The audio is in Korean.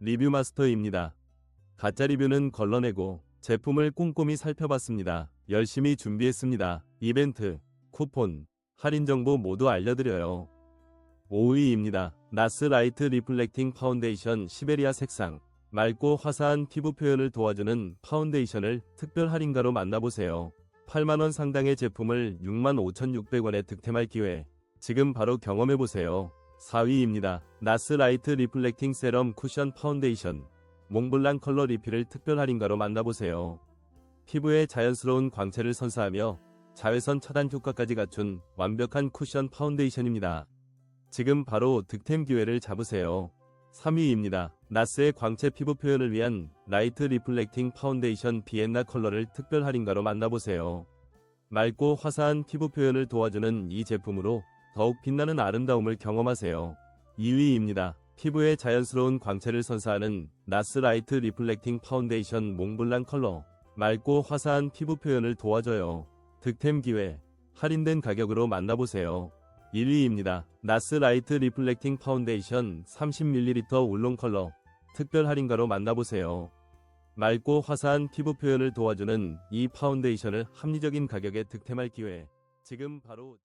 리뷰 마스터입니다. 가짜 리뷰는 걸러내고 제품을 꼼꼼히 살펴봤습니다. 열심히 준비했습니다. 이벤트, 쿠폰, 할인 정보 모두 알려드려요. 5위입니다. 나스 라이트 리플렉팅 파운데이션 시베리아 색상. 맑고 화사한 피부 표현을 도와주는 파운데이션을 특별 할인가로 만나보세요. 8만원 상당의 제품을 65,600원에 득템할 기회. 지금 바로 경험해보세요. 4위입니다. 나스 라이트 리플렉팅 세럼 쿠션 파운데이션. 몽블랑 컬러 리필을 특별 할인가로 만나보세요. 피부에 자연스러운 광채를 선사하며 자외선 차단 효과까지 갖춘 완벽한 쿠션 파운데이션입니다. 지금 바로 득템 기회를 잡으세요. 3위입니다. 나스의 광채 피부 표현을 위한 라이트 리플렉팅 파운데이션 비엔나 컬러를 특별 할인가로 만나보세요. 맑고 화사한 피부 표현을 도와주는 이 제품으로 더욱 빛나는 아름다움을 경험하세요. 2위입니다. 피부에 자연스러운 광채를 선사하는 나스 라이트 리플렉팅 파운데이션 몽블랑 컬러. 맑고 화사한 피부 표현을 도와줘요. 득템 기회. 할인된 가격으로 만나보세요. 1위입니다. 나스 라이트 리플렉팅 파운데이션 30ml 울롱 컬러. 특별 할인가로 만나보세요. 맑고 화사한 피부 표현을 도와주는 이 파운데이션을 합리적인 가격에 득템할 기회. 지금 바로